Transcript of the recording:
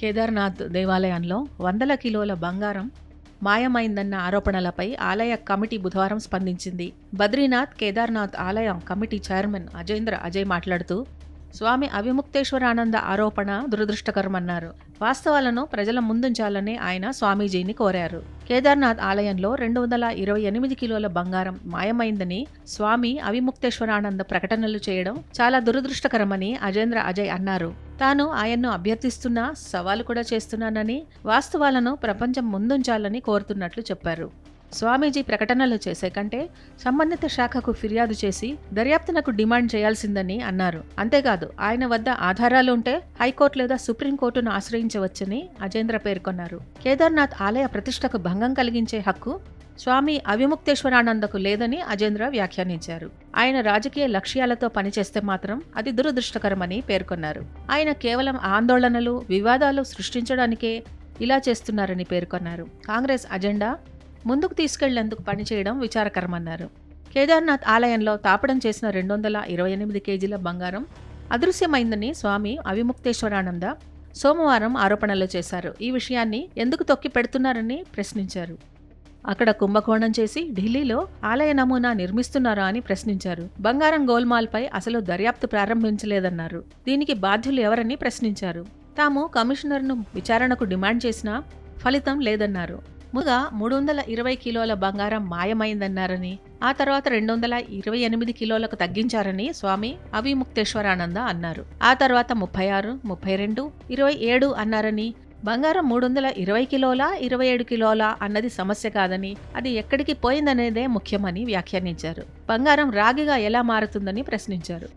కేదార్నాథ్ దేవాలయంలో వందల కిలోల బంగారం మాయమైందన్న ఆరోపణలపై ఆలయ కమిటీ బుధవారం స్పందించింది. బద్రీనాథ్ కేదార్నాథ్ ఆలయం కమిటీ చైర్మన్ అజేంద్ర అజయ్ మాట్లాడుతూ స్వామి అవిముక్తేశ్వరానంద ఆరోపణ దురదృష్టకరమన్నారు. వాస్తవాలను ప్రజల ముందుంచాలని ఆయన స్వామీజీని కోరారు. కేదార్నాథ్ ఆలయంలో రెండు వందల ఇరవై ఎనిమిది కిలోల బంగారం మాయమైందని స్వామి అవిముక్తేశ్వరానంద ప్రకటనలు చేయడం చాలా దురదృష్టకరమని అజేంద్ర అజయ్ అన్నారు. తాను ఆయన్ను అభ్యర్థిస్తున్నా సవాలు కూడా చేస్తున్నానని వాస్తవాలను ప్రపంచం ముందుంచాలని కోరుతున్నట్లు చెప్పారు. స్వామీజీ ప్రకటనలు చేసే కంటే సంబంధిత శాఖకు ఫిర్యాదు చేసి దర్యాప్తునకు డిమాండ్ చేయాల్సిందని అన్నారు. అంతేకాదు ఆయన వద్ద ఆధారాలు ఉంటే హైకోర్టు లేదా సుప్రీంకోర్టును ఆశ్రయించవచ్చని అజేంద్ర పేర్కొన్నారు. కేదార్నాథ్ ఆలయ ప్రతిష్టకు భంగం కలిగించే హక్కు స్వామి అవిముక్తేశ్వరానందకు లేదని అజేంద్ర వ్యాఖ్యానించారు. ఆయన రాజకీయ లక్ష్యాలతో పనిచేస్తే మాత్రం అది దురదృష్టకరమని పేర్కొన్నారు. ఆయన కేవలం ఆందోళనలు వివాదాలు సృష్టించడానికే ఇలా చేస్తున్నారని పేర్కొన్నారు. కాంగ్రెస్ అజెండా ముందుకు తీసుకెళ్ళేందుకు పనిచేయడం విచారకరమన్నారు. కేదార్నాథ్ ఆలయంలో తాపడం చేసిన రెండు వందల ఇరవై ఎనిమిది కేజీల బంగారం అదృశ్యమైందని స్వామి అవిముక్తేశ్వరానంద సోమవారం ఆరోపణలు చేశారు. ఈ విషయాన్ని ఎందుకు తొక్కి పెడుతున్నారని ప్రశ్నించారు. అక్కడ కుంభకోణం చేసి ఢిల్లీలో ఆలయ నమూనా నిర్మిస్తున్నారా అని ప్రశ్నించారు. బంగారం గోల్మాల్పై అసలు దర్యాప్తు ప్రారంభించలేదన్నారు. దీనికి బాధ్యులు ఎవరని ప్రశ్నించారు. తాము కమిషనర్ను విచారణకు డిమాండ్ చేసినా ఫలితం లేదన్నారు. ముందుగా మూడు వందల ఇరవై కిలోల బంగారం మాయమైందన్నారని ఆ తర్వాత రెండు వందల ఇరవై ఎనిమిది కిలోలకు తగ్గించారని స్వామి అవిముక్తేశ్వరానంద అన్నారు. ఆ తర్వాత ముప్పై ఆరు ముప్పై రెండు ఇరవై ఏడు అన్నారని బంగారం మూడు వందల ఇరవై కిలోల ఇరవై ఏడు కిలోల అన్నది సమస్య కాదని అది ఎక్కడికి పోయిందనేదే ముఖ్యమని వ్యాఖ్యానించారు. బంగారం రాగిగా ఎలా మారుతుందని ప్రశ్నించారు.